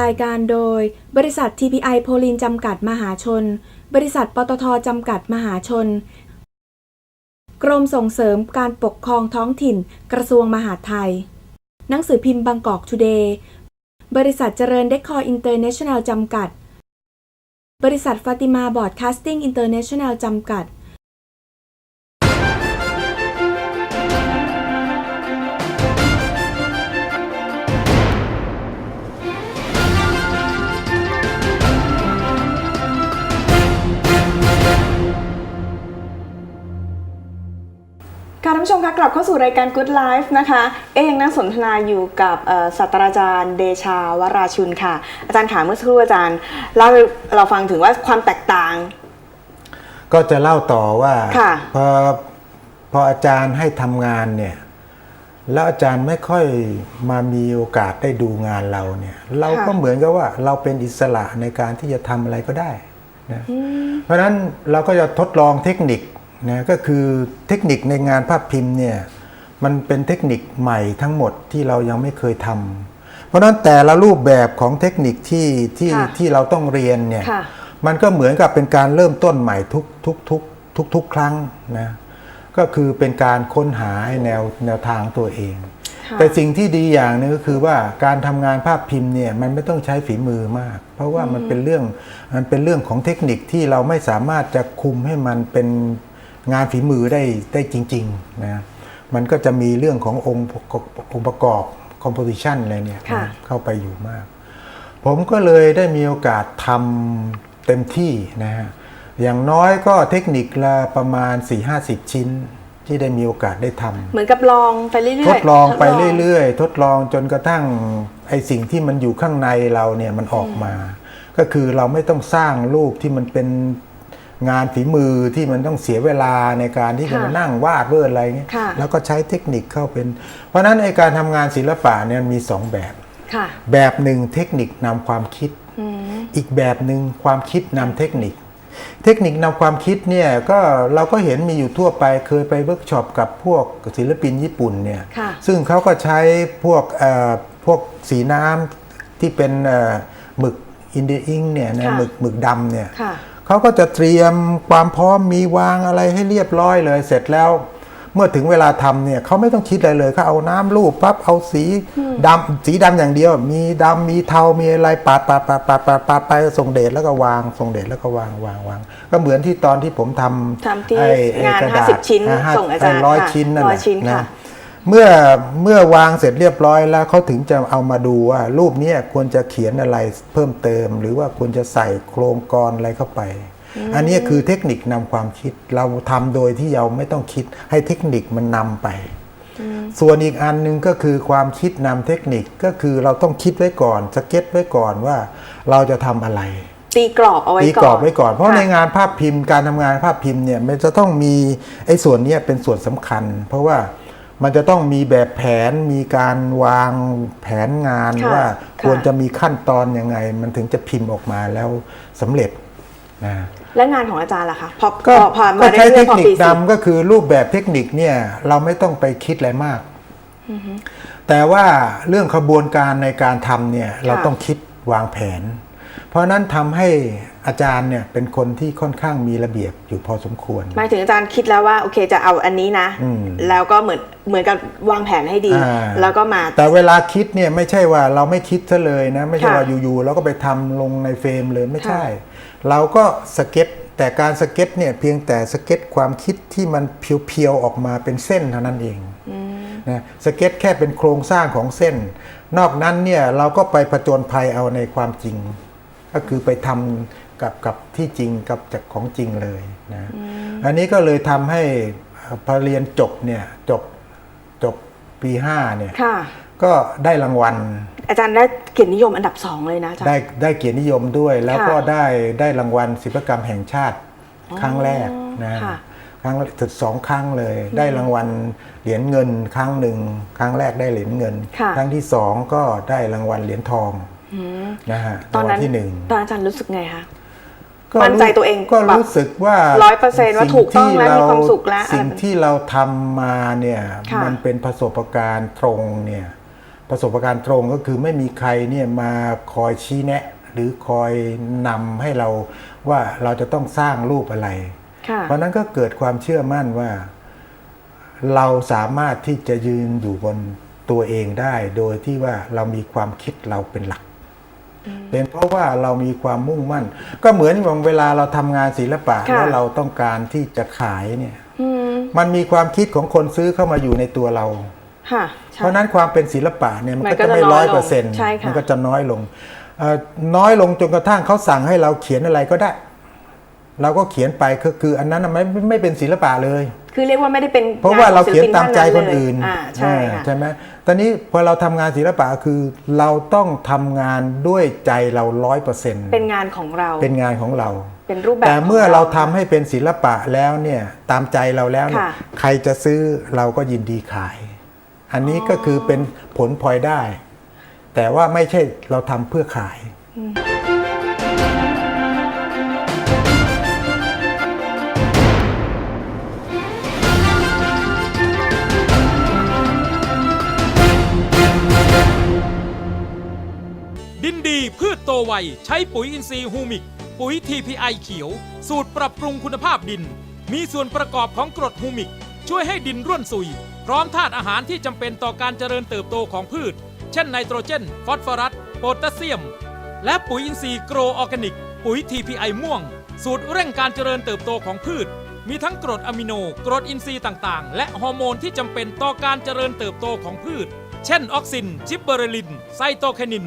รายการโดย บริษัท TPI โพลินจำกัดมหาชน บริษัทปตทจำกัดมหาชน กรมส่งเสริมการปกครองท้องถิ่น กระทรวงมหาดไทย หนังสือพิมพ์บางกอกทูเดย์ บริษัทเจริญเดคอร์อินเตอร์เนชั่นแนลจำกัด บริษัทฟาติมาบอร์ดคาสติ้งอินเตอร์เนชั่นแนลจำกัด ผู้ชมคะกลับเข้าสู่รายการ Good Life นะคะ เอ๊ยังนั่งสนทนาอยู่กับเอ่อศาสตราจารย์เดชาวราชุนค่ะ อาจารย์ขาเมื่อสักครู่อาจารย์เล่าให้เราฟังถึงว่าความแตกต่าง ก็จะเล่าต่อว่าค่ะพอพออาจารย์ให้ทำงานเนี่ยแล้วอาจารย์ไม่ค่อยมามีโอกาสได้ดูงานเราเนี่ย เราก็เหมือนกับว่าเราเป็นอิสระในการที่จะทำอะไรก็ได้นะเพราะฉะนั้นเราก็จะทดลองเทคนิค นะก็คือเทคนิคในงานภาพพิมพ์เนี่ยมันเป็นเทคนิคใหม่ทั้งหมดที่เรายังไม่เคยทำเพราะฉะนั้นแต่ละรูปแบบของเทคนิคที่ที่ค่ะที่เราต้องเรียนเนี่ยค่ะมันก็เหมือนกับเป็นการเริ่มต้นใหม่ทุกทุกทุกทุกทุกครั้งนะก็คือเป็นการค้นหาแนวแนวทางตัวเองค่ะแต่สิ่งที่ดีอย่างหนึงก็คือว่าการทำงานภาพพิมพ์เนี่ยมันไม่ต้องใช้ฝีมือมาก เพราะว่ามันเป็นเรื่องมันเป็นเรื่องของเทคนิคที่เราไม่สามารถจะคุมให้มันเป็น งานฝีมือได้ได้จริงๆนะมันก็จะมีเรื่องขององค์องค์ประกอบ composition อะไรเนี่ยค่ะเข้าไปอยู่มาก ผมก็เลยได้มีโอกาสทำเต็มที่นะฮะอย่างน้อยก็เทคนิคละประมาณ 4-50 ชิ้นที่ได้มีโอกาสได้ทเหมือนกับลองไปเรื่อยำๆทดลองไปทดเรื่อยๆ ทดลองจนกระทั่งไอสิ่งที่มันอยู่ข้างในเราเนี่ยมันออกมา ก็คือเราไม่ต้องสร้างรูปที่มันเป็น งานฝีมือที่มันต้องเสียเวลาในการที่จะค่ะมานั่งวาดเวอร์อะไรเงี้ยค่ะแล้วก็ใช้เทคนิคเข้าเป็น เพราะฉะนั้นไอการทำงานศิลปะเนี่ยมีสองแบบค่ะแบบหนึ่งเทคนิคนำความคิดอืมอีกแบบหนึ่งความคิดนำเทคนิค เทคนิคนำความคิดเนี่ยก็เราก็เห็นมีอยู่ทั่วไปเคยไปเวิร์กช็อปกับพวกศิลปินญี่ปุ่นเนี่ยค่ะซึ่งเขาก็ใช้พวกเอ่อพวกสีน้ำที่เป็นเอ่อหมึกอินเดียอิงเนี่ยนะค่ะหมึกหมึกดำเนี่ยค่ะ เขาก็จะเตรียมความพร้อมมีวางอะไรให้เรียบร้อยเลยเสร็จแล้ว เมื่อถึงเวลาทำเนี่ยเขาไม่ต้องคิดอะไรเลยเขาเอาน้ำรูปปั๊บเอาสีดำสีดำอย่างเดียว มีดำมีเทามีอะไรปาดปาดปาดปาดปาดปาดไปส่งเดชแล้วก็วางส่งเดชแล้วก็วางวางวางก็เหมือนที่ตอนที่ผมทำทำที่ไอ้ไอ้งานกระดษ50ชิ้นอ่าส่งอาจารย์ร้อยค่ะชิ้นนั่นร้แหอยละชิ้นนะค่ะ เมื่อเมื่อวางเสร็จเรียบร้อยแล้วเขาถึงจะเอามาดูว่า รูปเนี้ยควรจะเขียนอะไรเพิ่มเติม หรือว่าควรจะใส่โครงกรอะไรเข้าไป อันนี้คือเทคนิคนำความคิดเราทำโดยที่เราไม่ต้องคิดให้เทคนิคมันนำไป ส่วนอีกอันหนึงก็คือความคิดนำเทคนิคก็คือเราต้องคิดไว้ก่อนสเก็ตไว้ก่อนว่าเราจะทำอะไรตีกรอบเอาไว้ตีก่อนกรอบไว้ก่อน เพราะค่ะในงานภาพพิมพ์การทำงานภาพพิมพ์เนี่ยมันจะต้องมีไอ้ส่วนเนี้ยเป็นส่วนสำคัญ เพราะว่า มันจะต้องมีแบบแผนมีการวางแผนงานค่ะว่าค่ะ ควรจะมีขั้นตอนยังไง มันถึงจะพิมพ์ออกมาแล้วสำเร็จนะ และงานของอาจารย์ล่ะคะพอก็พอพอก็มาใช้เรื่เทอยคๆพอนิคปีสิบนำก็คือรูปแบบเทคนิคเนี่ยเราไม่ต้องไปคิดอะไรมาก แต่ว่าเรื่องขบวนการในการทำเนี่ยเราต้องคิดวางแผน เพราะฉะนั้นทำให้ อาจารย์เนี่ยเป็นคนที่ค่อนข้างมีระเบียบอยู่พอสมควร หมายถึงอาจารย์คิดแล้วว่าโอเคจะเอาอันนี้นะ อืม แล้วก็เหมือนเหมือนกับวางแผนให้ดี อ่า แล้วก็มา แต่เวลาคิดเนี่ยไม่ใช่ว่าเราไม่คิดซะเลยนะ ไม่ใช่ค่ะว่าอยู่ๆแล้วก็ไปทำลงในเฟรมเลยไม่ใช่ค่ะเราก็สเก็ตแต่การสเก็ตเนี่ยเพียงแต่สเก็ตความคิดที่มันเพียวๆออกมาเป็นเส้นเท่านั้นเองนะสเก็ตแค่เป็นโครงสร้างของเส้น นอกนั้นเนี่ยเราก็ไปผจญภัยเอาในความจริง ก็คือไปทำกับกับที่จริงกับจากของจริงเลยนะอันนี้ก็เลยทำให้พอเรียนจบเนี่ยจบจบปีห้าเนี่ยค่ะก็ได้รางวัล อาจารย์ได้เกียรตินิยมอันดับสองเลยนะอาจารย์ได้ได้เกียรตินิยมด้วย แล้วค่ะก็ได้ได้รางวัลศิลปกรรมแห่งชาติครั้งแรกนะค่ะครั้งถึงสองครั้งเลย ได้รางวัลเหรียญเงินครั้งหนึ่งครั้งแรกได้เหรียญเงินค่ะครั้งที่สองก็ได้รางวัลเหรียญทอง นะฮะตอนรางวันั้นลที่หนึ่งตอนอาจารย์รู้สึกไงคะก็มั่นใจตัวเองก็แบบรู้สึกว่า100%ว่าถูกต้องและมีความสุขแล้วสิ่งที่เราทำมาเนี่ยค่ะมันเป็นประสบการณ์ตรงเนี่ยประสบการณ์ตรงก็คือไม่มีใครเนี่ยมาคอยชี้แนะ หรือคอยนำให้เราว่าเราจะต้องสร้างรูปอะไรค่ะเพราะนั้นก็เกิดความเชื่อมั่นว่า เราสามารถที่จะยืนอยู่บนตัวเองได้ โดยที่ว่าเรามีความคิดเราเป็นหลัก เป็นเพราะว่าเรามีความมุ่งมั่น ก็เหมือนเวลาเราทำงานศิลปะค่ะแล้วเราต้องการที่จะขายเนี่ยอืมมันมีความคิดของคนซื้อเข้ามาอยู่ในตัวเราค่ะใช่เพราะฉะนั้นความเป็นศิลปะเนี่ยมันมันก็ก็จะไม่จะน้ร้ออยยลงเปอร์เซ็นต์ใช่ค่ะมันก็จะน้อยลงเอ่อน้อยลงจนกระทั่งเขาสั่งให้เราเขียนอะไรก็ได้ เราก็เขียนไปก็คืออันนั้นน่ะไม่ไม่เป็นศิลปะเลย คือเรียกว่าไม่ได้เป็น เพราะว่าเรางของเขียนศิลปิตามใจคนท่เลยอื่นอ่าใช่ค่ะใช่ไหม ตอนนี้พอเราทำงานศิลปะคือเราต้องทำงานด้วยใจเราร้อยเปอร์เซ็นต์เป็นงานของเรา เป็นงานของเรา เป็นรูปแบบแต่เมื่อของเราทำให้เป็นศิลปะแล้วเนี่ยตามใจเราแล้วเนี่ยค่ะใครจะซื้อเราก็ยินดีขาย อันนี้ก็คือเป็นผลพลอยได้ แต่ว่าไม่ใช่เราทำเพื่อขาย พืชโตไว ใช้ปุ๋ยอินทรีย์ฮูมิก ปุ๋ย TPI เขียว สูตรปรับปรุงคุณภาพดิน มีส่วนประกอบของกรดฮูมิก ช่วยให้ดินร่วนซุย พร้อมธาตุอาหารที่จำเป็นต่อการเจริญเติบโตของพืช เช่นไนโตรเจน ฟอสฟอรัส โพแทสเซียม และปุ๋ยอินทรีย์โกรออร์แกนิก ปุ๋ย TPI ม่วง สูตรเร่งการเจริญเติบโตของพืช มีทั้งกรดอะมิโน กรดอินทรีย์ต่างๆ และฮอร์โมนที่จำเป็นต่อการเจริญเติบโตของพืช เช่นออกซิน จิบเบอเรลิน ไซโตแคนิน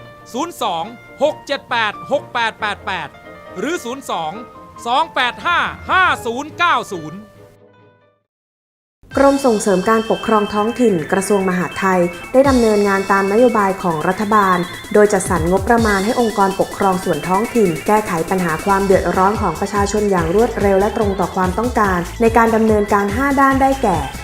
02 678 6888 หรือ 02 285 5090กรมส่งเสริมการปกครองท้องถิ่นกระทรวงมหาดไทย ได้ดำเนินงานตามนโยบายของรัฐบาล โดยจัดสรรงบประมาณให้องค์กรปกครองส่วนท้องถิ่น แก้ไขปัญหาความเดือดร้อนของประชาชนอย่างรวดเร็วและตรงต่อความต้องการ ในการดำเนินการ 5 ด้านได้แก่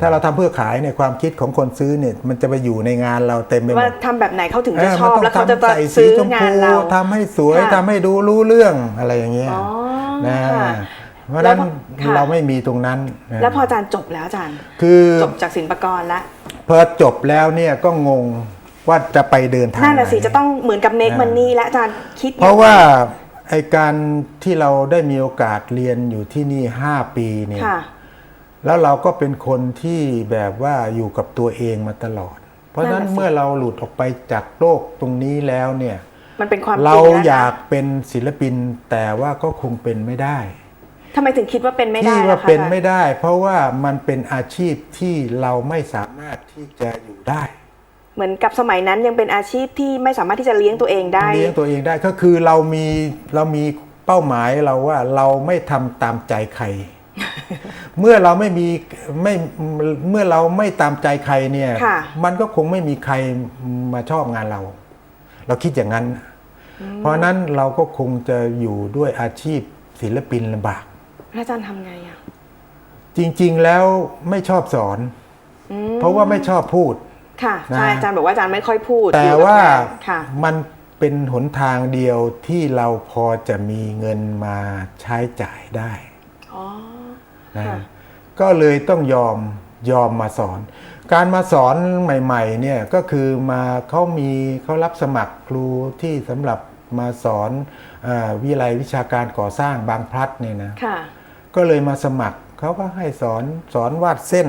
ถ้าเราทำเพื่อขายเนี่ยความคิดของคนซื้อเนี่ยมันจะไปอยู่ในงานเราเต็มไปหมว่าดทำแบบไหนเขาถึงเอจะอชมันอบต้องแล้วเขาจะทำใส่สีซื้อชมงาพูนเราทำให้สวยค่ะทำให้ดูรู้เรื่องอะไรอย่างเงี้ยอ๋อนะค่ะเพราะฉะนั้นแล้วพอค่ะเราไม่มีตรงนั้นนะแล้วพออาจารย์จบแล้วอาจารย์ คือจบจากศิลปากรแล้วพอจบแล้วเนี่ยก็งงว่าจะไปเดินทางนั่นน่ะสิไหจะต้องเหมือนกับเมคอ่ามันนี่และอาจารย์คิด เพราะว่าไอการที่เราได้มีโอกาสเรียนอยู่ที่นี่ 5 ปีเนี่ยค่ะ แล้วเราก็เป็นคนที่แบบว่าอยู่กับตัวเองมาตลอด เพราะฉะนั้นนั่นน่ะสิเมื่อเราหลุดออกไปจากโลกตรงนี้แล้วเนี่ยมันเป็นความจริงเราแล้วนะอยากเป็นศิลปินแต่ว่าก็คงเป็นไม่ได้ทำไมถึงคิดว่าเป็นไม่ได้ที่ว่าล่ะคะเป็นอาจารย์ไม่ได้ เพราะว่ามันเป็นอาชีพที่เราไม่สามารถที่จะอยู่ได้ เหมือนกับสมัยนั้นยังเป็นอาชีพที่ไม่สามารถที่จะเลี้ยงตัวเองได้ เลี้ยงตัวเองได้ก็คือเรามีเรามีเป้าหมายเราว่าเราไม่ทำตามใจใคร เมื่อเราไม่มีไม่เมื่อเราไม่ตามใจใครเนี่ยค่ะมันก็คงไม่มีใครมาชอบงานเรา เราคิดอย่างนั้น เพราะฉะนั้นเราก็คงจะอยู่ด้วยอาชีพศิลปินลำบากแล้วอาจารย์ทำไงอะจริง ๆแล้วไม่ชอบสอนอืมเพราะว่าไม่ชอบพูด ค่ะใช่นะอาจารย์บอกว่าอาจารย์ไม่ค่อยพูด แต่อยู่กับว่างนค่ะมันเป็นหนทางเดียวที่เราพอจะมีเงินมาใช้จ่ายได้ อ๋อ นะค่ะก็เลยต้องยอมยอมมาสอน การมาสอนใหม่ๆเนี่ยก็คือมาเขามีเขารับสมัครครูที่สำหรับมาสอนเออวิทยาลัยวิชาการก่อสร้างบางพลัดเนี่ยนะค่ะก็เลยมาสมัครเขาก็ให้สอนสอนวาดเส้น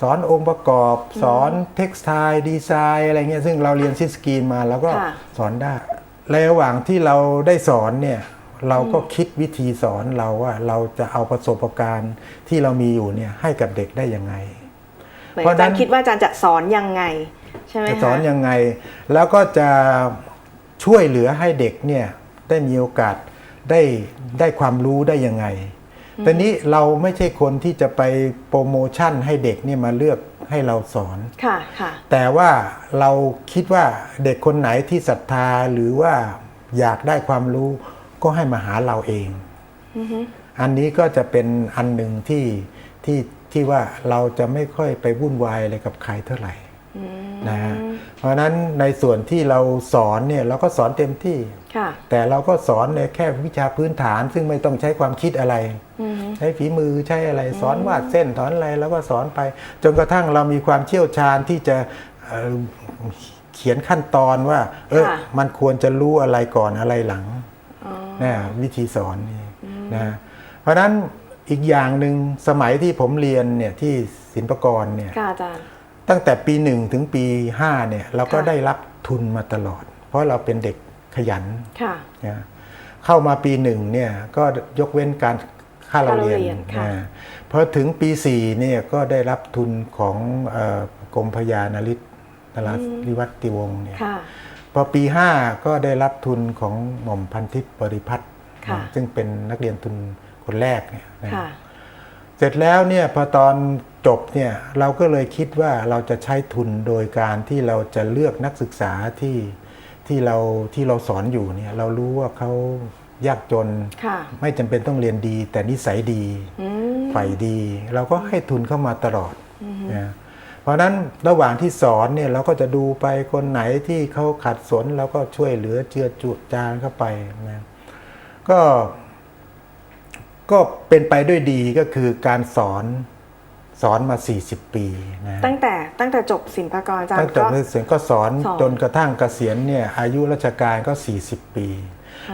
สอนองค์ประกอบ สอนเท็กซ์ไทดีไซน์อะไรเงี้ยซึ่งเราเรียนซิสกรีนมาแล้วก็ค่ะสอนได้ ในระหว่างที่เราได้สอนเนี่ย เราก็คิดวิธีสอนเราว่าเราจะเอาประสบการณ์ที่เรามีอยู่เนี่ยให้กับเด็กได้ยังไงเหมือนเพราะอาจารนั้ย์นคิดว่าอาจารย์จะสอนยังไงใช่ไหมจะคะสอนยังไง แล้วก็จะช่วยเหลือให้เด็กเนี่ยได้มีโอกาสได้ได้ความรู้ได้ยังไงแต่นี้เราไม่ใช่คนที่จะไปโปรโมชั่นให้เด็กเนี่ยมาเลือกให้เราสอนค่ะค่ะแต่ว่าเราคิดว่าเด็กคนไหนที่ศรัทธาหรือว่าอยากได้ความรู้ ก็ให้มาหาเราเอง อันนี้ก็จะเป็นอันหนึ่งที่ที่ที่ว่าเราจะไม่ค่อยไปวุ่นวายอะไรกับใครเท่าไหร่นะฮะเพราะฉะนั้นในส่วนที่เราสอนเนี่ยเราก็สอนเต็มที่ค่ะแต่เราก็สอนในแค่วิชาพื้นฐานซึ่งไม่ต้องใช้ความคิดอะไร ใช้ฝีมือใช้อะไรสอนวาดเส้นสอนอะไรแล้วก็สอนไป จนกระทั่งเรามีความเชี่ยวชาญที่จะเอ่อเขียนขั้นตอนว่า เออค่ะมันควรจะรู้อะไรก่อนอะไรหลัง นะวิธีสอนนี่นะเพราะฉะนั้นอีกอย่างหนึ่งสมัยที่ผมเรียนเนี่ยที่ศิลปากรเนี่ยค่ะอาจารย์ตั้งแต่ปีหนึ่งถึงปีห้าเนี่ยเราก็ค่ะได้รับทุนมาตลอด เพราะเราเป็นเด็กขยันค่ะนะเข้ามาปีหนึ่งเนี่ยก็ยกเว้นการค่าเราเรียนค่าเราเรียนค่ะนะพอถึงปีสี่เนี่ยก็ได้รับทุนของเอ่อกรมพยานาริศนราธิวัติวงศ์เนี่ยค่ะ พอปีห้าก็ได้รับทุนของหม่อมพันทิพย์บริพัตรค่ะนะซึ่งเป็นนักเรียนทุนคนแรกเนี่ยนะค่ะ เสร็จแล้วเนี่ยพอตอนจบเนี่ยเราก็เลยคิดว่าเราจะใช้ทุนโดยการที่เราจะเลือกนักศึกษาที่ที่เราที่เราสอนอยู่เนี่ยเรารู้ว่าเขายากจน ค่ะ ไม่จำเป็นต้องเรียนดี แต่นิสัยดีอืม ใฝ่ดี เราก็ให้ทุนเข้ามาตลอดนะเพ ราะฉะนั้นระหว่างที่สอนเนี่ยเราก็จะดูไปคนไหนที่เขาขัดสนเราก็ช่วยเหลือเจือจุจานเข้าไปนะก็ก็เป็นไปด้วยดีก็คือการสอนสอนมา 40 ปีนะตั้งแต่ตั้งแต่จบศิลปากรอาจารตั้งย์แต่ก็เรียนก็สอนสอนจนกระทั่งเกษียณเนี่ยอายุราชการก็ 40 ปี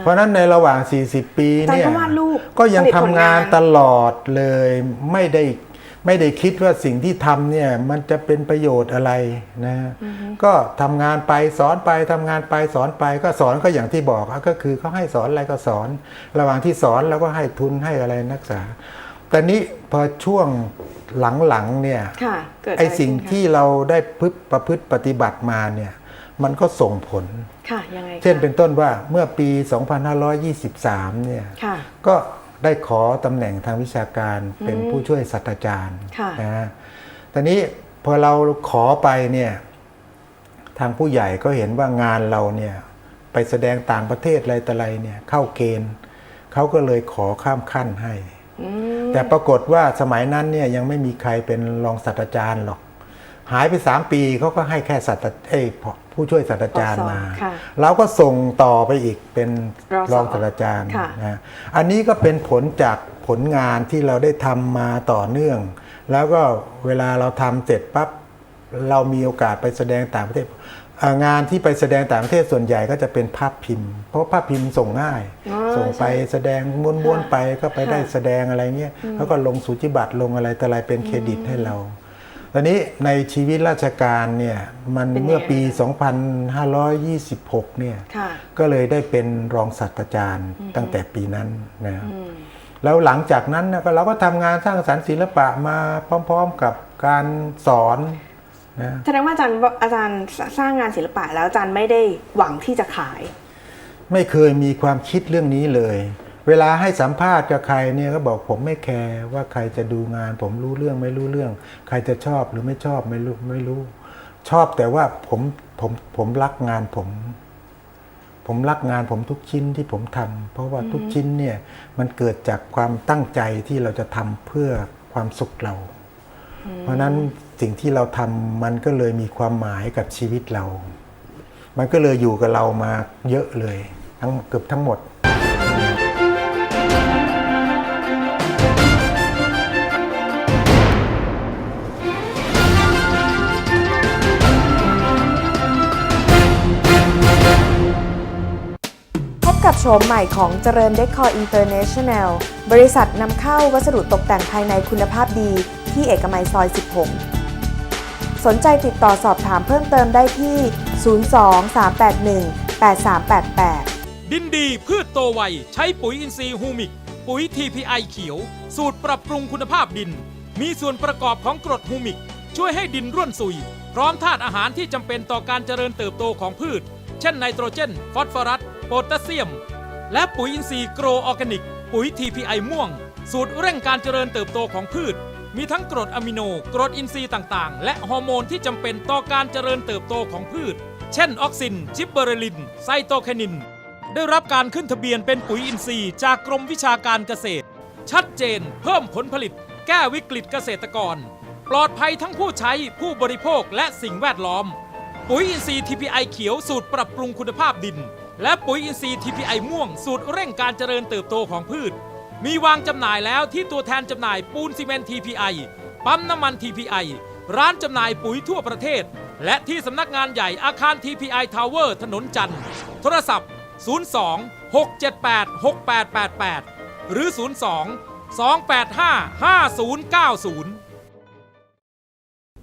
เพราะฉะนั้นในระหว่าง 40 ปีอาจารย์เนี่ยก็วาดรูปก็ยังผลิตทำผลงานตลอดเลยไม่ได้ ไม่ได้คิดว่าสิ่งที่ทำเนี่ยมันจะเป็นประโยชน์อะไรนะก็ทำงานไปสอนไปทำงานไปสอนไปก็สอนก็อย่างที่บอกอะก็คือเขาให้สอนอะไรก็สอน ระหว่างที่สอนเราก็ให้ทุนให้อะไรนักศึกษาแต่นี้พอช่วงหลังๆเนี่ยค่ะเกิดะไอรสิ่งขึ้นคะที่เราได้พึประพฤติปฏิบัติมาเนี่ยมันก็ส่งผลค่ะยังไงคะเช่นเป็นต้นว่าเมื่อปี 2523 เนี่ยค่ะก็ ได้ขอตำแหน่งทางวิชาการเป็นผู้ช่วยศาสตราจารย์ค่ะนะฮะตอนนี้พอเราขอไปเนี่ยทางผู้ใหญ่ก็เห็นว่างานเราเนี่ยไปแสดงต่างประเทศอะไรต่ออะไรเนี่ยเข้าเกณฑ์เขาก็เลยขอข้ามขั้นให้อืมแต่ปรากฏว่าสมัยนั้นเนี่ยยังไม่มีใครเป็นรองศาสตราจารย์หรอก หายไปสามปีเขาก็ให้แค่ศาสตราเอ้ยผู้ช่วยศาสตราจารย์มาค่ะเราก็ส่งต่อไปอีกเป็นรอสอรองศาสตราจารย์ค่ะนะอันนี้ก็เป็นผลจากผลงานที่เราได้ทำมาต่อเนื่อง แล้วก็เวลาเราทำเสร็จปั๊บเรามีโอกาสไปแสดงต่างประเทศอ่างานที่ไปแสดงต่างประเทศส่วนใหญ่ก็จะเป็นภาพพิมพ์ เพราะภาพพิมพ์ส่งง่ายอ๋อส่งไปแสดงม้วนๆไปก็ไปได้ค่ะแสดงอะไรเงี้ยแล้วก็ลงสูจิบัตรลงอะไรแต่อะไรเป็นเครดิตให้เรา ตอนนี้ในชีวิตราชการเนี่ยมันเป็นไงเมื่อปี 2526 เนี่ยค่ะก็เลยได้เป็นรองศาสตราจารย์ตั้งแต่ปีนั้นนะอืมแล้วหลังจากนั้นนะก็เราก็ทำงานสร้างสรรค์ศิลปะมาพร้อมๆกับการสอนนะแสดงว่าอาจารย์ว่าอาจารย์สร้างงานศิลปะแล้วอาจารย์ไม่ได้หวังที่จะขาย ไม่เคยมีความคิดเรื่องนี้เลย เวลาให้สัมภาษณ์กับใครเนี่ยก็บอกผมไม่แคร์ว่าใครจะดูงาน ผมรู้เรื่องไม่รู้เรื่อง ใครจะชอบหรือไม่ชอบไม่รู้ไม่รู้ ชอบแต่ว่าผมผมผมรักงานผม ผมรักงานผมทุกชิ้นที่ผมทำเพราะว่าทุกชิ้นเนี่ยมันเกิดจากความตั้งใจที่เราจะทำเพื่อความสุขเรา เพราะนั้นสิ่งที่เราทำมันก็เลยมีความหมายกับชีวิตเรา มันก็เลยอยู่กับเรามาเยอะเลย ทั้งเกือบทั้งหมด พบกับโฉมใหม่ของเจริญเดคอร์อินเตอร์เนชั่นแนล บริษัทนำเข้าวัสดุตกแต่งภายในคุณภาพดีที่เอกมัยซอย 16 สนใจติดต่อสอบถามเพิ่มเติมได้ที่ 02-381-8388 ดินดีพืชโตไว ใช้ปุ๋ยอินทรีย์ฮูมิก ปุ๋ย TPI เขียว สูตรปรับปรุงคุณภาพดิน มีส่วนประกอบของกรดฮูมิก ช่วยให้ดินร่วนซุย พร้อมธาตุอาหารที่จำเป็นต่อการเจริญเติบโตของพืช เช่นไนโตรเจน ฟอสฟอรัสโพแทสเซียม และปุ๋ยอินทรีย์โกรออร์แกนิก ปุ๋ย TPI ม่วง สูตรเร่งการเจริญเติบโตของพืช มีทั้งกรดอะมิโน กรดอินทรีย์ต่างๆ และฮอร์โมนที่จำเป็นต่อการเจริญเติบโตของพืช เช่นออกซิน จิบเบอเรลิน ไซโตแคนิน ได้รับการขึ้นทะเบียนเป็นปุ๋ยอินทรีย์จากกรมวิชาการเกษตร ชัดเจน เพิ่มผลผลิต แก้วิกฤตเกษตรกร ปลอดภัยทั้งผู้ใช้ผู้บริโภคและสิ่งแวดล้อม ปุ๋ยอินทรีย์ TPI เขียวสูตรปรับปรุงคุณภาพดิน และปุ๋ยอินทรีย์ TPI ม่วง สูตรเร่งการเจริญเติบโตของพืช มีวางจำหน่ายแล้วที่ตัวแทนจำหน่ายปูนซีเมนต์ TPI ปั๊มน้ำมัน TPI ร้านจำหน่ายปุ๋ยทั่วประเทศ และที่สำนักงานใหญ่อาคาร TPI Tower ถนนจันทร์โทรศัพท์ 02 678 6888 หรือ 02 285 5090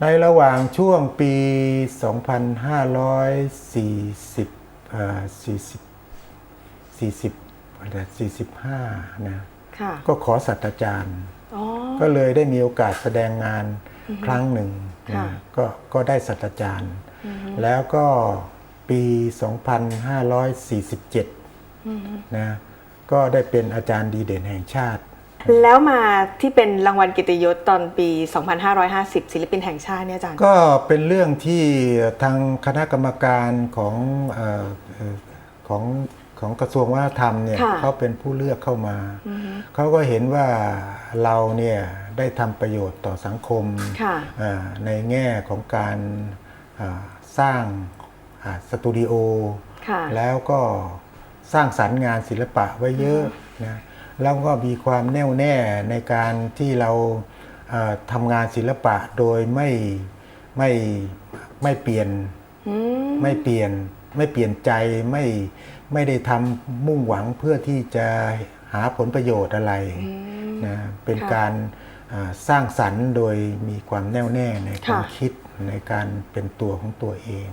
ในระหว่างช่วงปี 2540เอ่อ40 40อะไร45นะค่ะก็ขอสัตราจารย์อ๋อก็เลยได้มีโอกาสแสดงงานครั้งหนึ่งค่ะนะก็ก็ได้สัตราจารย์ แล้วก็ปี 2547 นะ ก็ได้เป็นอาจารย์ดีเด่นแห่งชาติ แล้วมาที่เป็นรางวัลเกิตติยศตอนปี 2550 ศิลปินแห่งชาติเนี่ยอาจารย์ ก็เป็นเรื่องที่ทางคณะกรรมการของเออเอ่อของของกระทรวงวัฒนธรรมเนี่ยค่ะเขาเป็นผู้เลือกเข้ามา เขาก็เห็นว่าเราเนี่ยได้ทำประโยชน์ต่อสังคมค่ะเอ่อในแง่ของการอ่าสร้างอ่าสตูดิโอค่ะแล้วก็สร้างสรรค์งานศิลปะไว้เยอะนะ แล้วก็มีความแน่วแน่ในการที่เราเอ่อทำงานศิลปะโดยไม่ไม่ไม่เปลี่ยนอืมไม่เปลี่ยนไม่เปลี่ยนใจไม่ไม่ได้ทำมุ่งหวังเพื่อที่จะหาผลประโยชน์อะไรนะเป็นค่ะการอ่าสร้างสรรค์โดยมีความแน่วแน่ในความค่ะคิดในการเป็นตัวของตัวเอง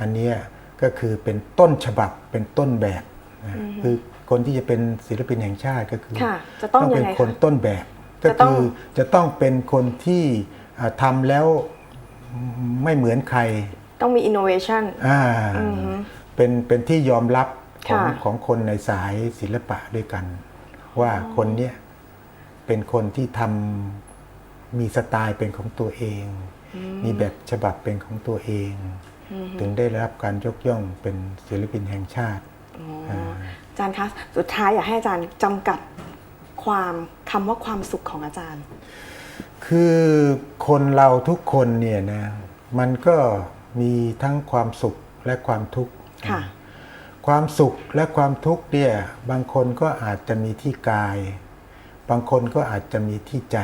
อันเนี้ยก็คือเป็นต้นฉบับเป็นต้นแบบนะคือ คนที่จะเป็นศิลปินแห่งชาติก็คือค่ะจะต้องเป็นยังไงคะคนต้นแบบ ก็จะต้องคือจะต้องเป็นคนที่อ่าทำแล้วไม่เหมือนใคร ต้องมี innovation อ่าอือฮึเป็นเป็นที่ยอมรับของค่ะของคนในสายศิลปะด้วยกัน ว่าคนเนี้ยเป็นคนที่ทำมีสไตล์เป็นของตัวเอง มีแบบฉบับเป็นของตัวเอง ถึงได้รับการยกย่องเป็นศิลปินแห่งชาติอ๋ออา จารย์คะสุดท้ายอยากให้อาจารย์จำกัดความคำว่าความสุขของอาจารย์ คือคนเราทุกคนเนี่ยนะมันก็มีทั้งความสุขและความทุกข์ค่ะ ความสุขและความทุกข์เนี่ยบางคนก็อาจจะมีที่กาย บางคนก็อาจจะมีที่ใจ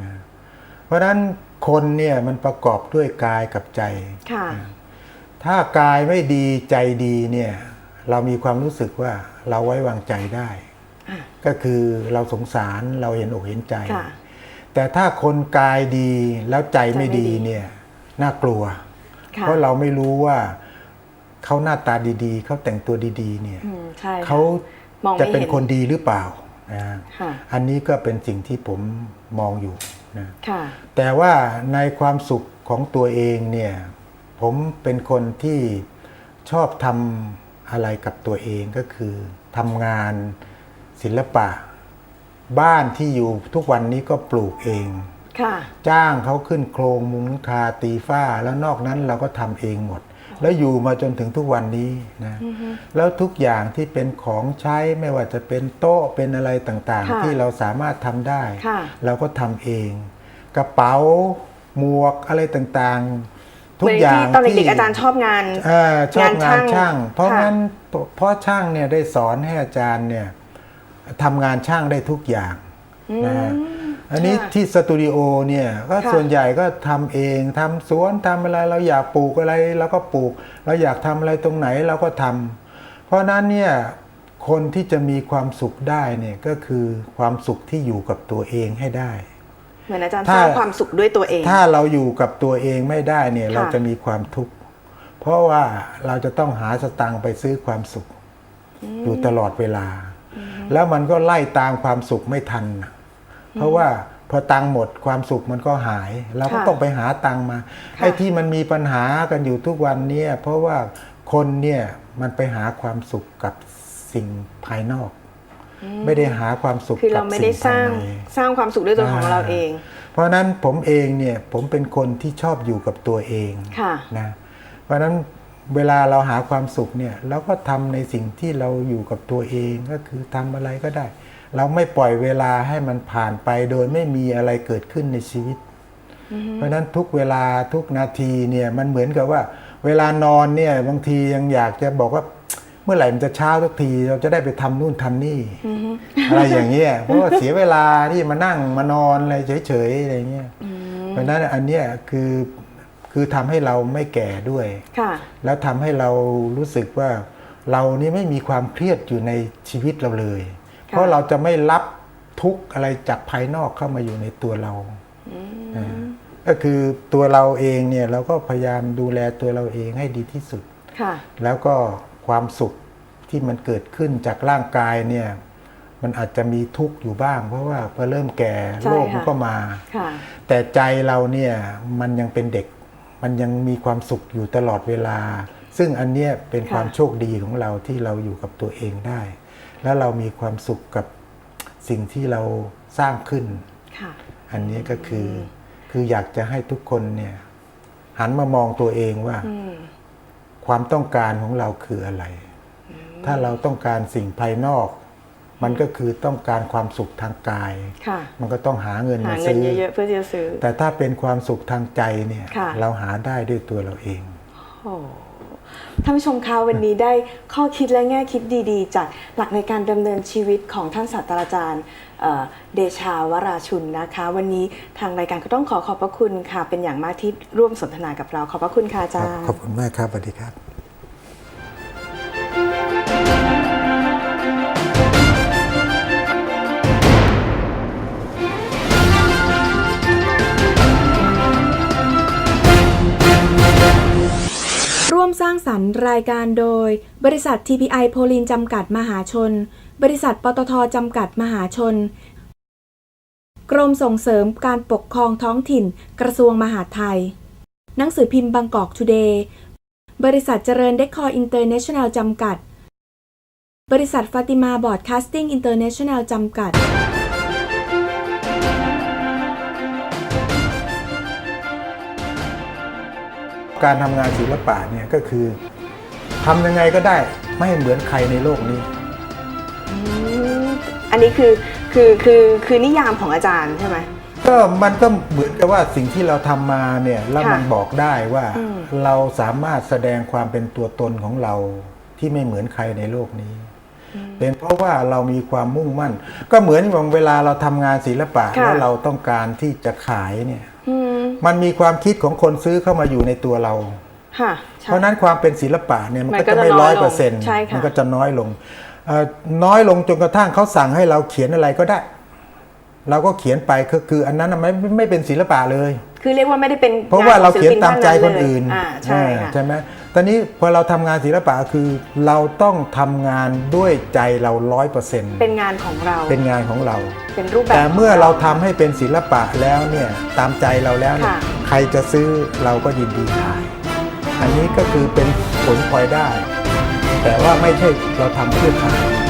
นะเพราะฉะนั้นคนเนี่ยมันประกอบด้วยกายกับใจค่ะ ถ้ากายไม่ดีใจดีเนี่ยเรามีความรู้สึกว่า เราไว้วางใจได้อะก็คือเราสงสารเราเห็นอกเห็นใจค่ะแต่ถ้าคนกายดีแล้วใจไม่ดีใจไม่ดีเนี่ยน่ากลัวค่ะเพราะเราไม่รู้ว่าเขาหน้าตาดีๆ เขาแต่งตัวดีๆ เนี่ยอืมใช่ค่ะเขามองไม่จะเป็นเห็นคนดีหรือเปล่านะค่ะอันนี้ก็เป็นสิ่งที่ผมมองอยู่นะค่ะแต่ว่าในความสุขของตัวเองเนี่ย ผมเป็นคนที่ชอบทำ อะไรกับตัวเองก็คือทำงานศิลปะ บ้านที่อยู่ทุกวันนี้ก็ปลูกเองค่ะจ้างเขาขึ้นโครงมุงหลังคาตีฝ้า แล้วนอกนั้นเราก็ทำเองหมด แล้วอยู่มาจนถึงทุกวันนี้นะแล้วทุกอย่างที่เป็นของใช้ไม่ว่าจะเป็นโต๊ะเป็นอะไรต่างค่ะๆที่เราสามารถทำได้ค่ะเราก็ทำเอง กระเป๋าหมวกอะไรต่างๆ ทุกเหมือนอย่างที่ตอนเด็กๆอาจารย์ชอบงานเอ่อชอบงานงานช่างช่าง เพราะค่ะงั้นเพราะช่างเนี่ยได้สอนให้อาจารย์เนี่ยทำงานช่างได้ทุกอย่างนะฮะอันนี้ค่ะที่สตูดิโอเนี่ยก็ค่ะส่วนใหญ่ก็ทำเองทำสวนทำอะไรเราอยากปลูกอะไรเราก็ปลูก เราอยากทำอะไรตรงไหนเราก็ทำเพราะฉะนั้นเนี่ยคนที่จะมีความสุขได้เนี่ยก็คือความสุขที่อยู่กับตัวเองให้ได้ เหมือนอาจารย์ถ้าสร้างความสุขด้วยตัวเอง ถ้าเราอยู่กับตัวเองไม่ได้เนี่ยค่ะเราจะมีความทุกข์เพราะว่าเราจะต้องหาสตังค์ไปซื้อความสุข อยู่ตลอดเวลา แล้วมันก็ไล่ตามความสุขไม่ทันน่ะเพราะว่าพอตังค์หมดความสุขมันก็หายเราก็ค่ะต้องไปหาตังค์มาค่ะไอ้ที่มันมีปัญหากันอยู่ทุกวันเนี่ยเพราะว่าคนเนี่ยมันไปหาความสุขกับสิ่งภายนอก ไม่ได้หาความสุขคือกัเราบไม่สิ่ได้งสภายร้างในสร้างความสุขด้วยตัวของเราเอง เพราะฉะนั้นผมเองเนี่ยผมเป็นคนที่ชอบอยู่กับตัวเองค่ะนะเพราะฉะนั้นเวลาเราหาความสุขเนี่ยเราก็ทำในสิ่งที่เราอยู่กับตัวเองก็คือทำอะไรก็ได้ เราไม่ปล่อยเวลาให้มันผ่านไปโดยไม่มีอะไรเกิดขึ้นในชีวิต เพราะฉะนั้นทุกเวลาทุกนาทีเนี่ยมันเหมือนกับว่า เวลานอนเนี่ยบางทียังอยากจะบอกว่า เมื่อไหร่มันจะเช้าทุกที เราจะได้ไปทำนู่นทำนี่ อะไรอย่างเงี้ยเพราะว่าเสียเวลาที่มานั่งมานอนอะไรเฉยๆอะไรเงี้ยเพราะฉะนั้นอันเนี้ยคือคือทำให้เราไม่แก่ด้วยค่ะแล้วทำให้เรารู้สึกว่าเรานี่ไม่มีความเครียดอยู่ในชีวิตเราเลยค่ะเพราะเราจะไม่รับทุกข์อะไรจากภายนอกเข้ามาอยู่ในตัวเราอ่าก็คือตัวเราเองเนี่ยเราก็พยายามดูแลตัวเราเองให้ดีที่สุดค่ะแล้วก็ ความสุขที่มันเกิดขึ้นจากร่างกายเนี่ยมันอาจจะมีทุกข์อยู่บ้าง เพราะว่าพอเริ่มแก่ใช่โรคมันค่ะก็มาค่ะแต่ใจเราเนี่ยมันยังเป็นเด็ก มันยังมีความสุขอยู่ตลอดเวลา ซึ่งอันเนี้ยเป็นค่ะความโชคดีของเราที่เราอยู่กับตัวเองได้ แล้วเรามีความสุขกับสิ่งที่เราสร้างขึ้นค่ะอันนี้ก็คือคืออยากจะให้ทุกคนเนี่ยหันมามองตัวเองว่าอืม ความต้องการของเราคืออะไร ถ้าเราต้องการสิ่งภายนอก มันก็คือต้องการความสุขทางกายค่ะมันก็ต้องหาเงินหามาเงินซื้อเยอะๆเพื่อที่จะซื้อ แต่ถ้าเป็นความสุขทางใจเนี่ยค่ะเราหาได้ด้วยตัวเราเองโอ้ ท่านผู้ชมคะวันนี้ได้ข้อคิดและแง่คิดดีๆ จากหลักในการดำเนินชีวิตของท่านศาสตราจารย์เอ่อเดชาวราชุนนะคะ วันนี้ทางรายการก็ต้องขอขอบพระคุณค่ะ เป็นอย่างมากที่ร่วมสนทนากับเรา ขอบพระคุณค่ะอาจารย์ขอบคุณมากครับสวัสดีครับ วมสร้างสรรค์รายการโดย บริษัท TPI โพลินจำกัดมหาชน บริษัทปตทจำกัดมหาชน กรมส่งเสริมการปกครองท้องถิ่น กระทรวงมหาดไทย หนังสือพิมพ์บางกอกทูเดย์ บริษัทเจริญเดคอร์อินเตอร์เนชั่นแนลจำกัด บริษัทฟาติมาบอร์ดคาสติ้งอินเตอร์เนชั่นแนลจำกัด การทำงานศิลปะเนี่ยก็คือทำยังไงก็ได้ไม่ให้เหมือนใครในโลกนี้อืมอันนี้คือคือคือคือนิยามของอาจารย์ใช่ไหม ก็มันก็เหมือนกับว่าสิ่งที่เราทำมาเนี่ยแล้วค่ะมันบอกได้ว่าอืม เราสามารถแสดงความเป็นตัวตนของเราที่ไม่เหมือนใครในโลกนี้ เป็นเพราะว่าเรามีความมุ่งมั่น ก็เหมือนอย่างเวลาเราทำงานศิลปะค่ะแล้วเราต้องการที่จะขายเนี่ย อืม มันมีความคิดของคนซื้อเข้ามาอยู่ในตัวเรา ค่ะใช่ เพราะฉะนั้นความเป็นศิลปะเนี่ยมันมันก็ก็จะไม่จะน้ร้ออยยลงเปอร์เซ็นต์ใช่ค่ะ มันก็จะน้อยลงเอ่อน้อยลงจนกระทั่งเขาสั่งให้เราเขียนอะไรก็ได้ เราก็เขียนไปก็คืออันนั้นน่ะไม่ไม่เป็นศิลปะเลย คือเรียกว่าไม่ได้เป็นเพราะว่าเรางของเขียนศิลปิตามใจคนท่เลยอื่นอ่าใช่ค่ะ ใช่ไหม ตอนนี้พอเราทำงานศิลปะคือเราต้องทำงานด้วยใจเราร้อยเปอร์เซ็นต์เป็นงานของเรา เป็นงานของเรา เป็นรูปแบบ แต่เมื่อเราทำให้เป็นศิลปะแล้วเนี่ยตามใจเราแล้วเนี่ยค่ะใครจะซื้อเราก็ยินดีขายอันนี้ก็คือเป็นผลพลอยได้ แต่ว่าไม่ใช่เราทำเพื่อขาย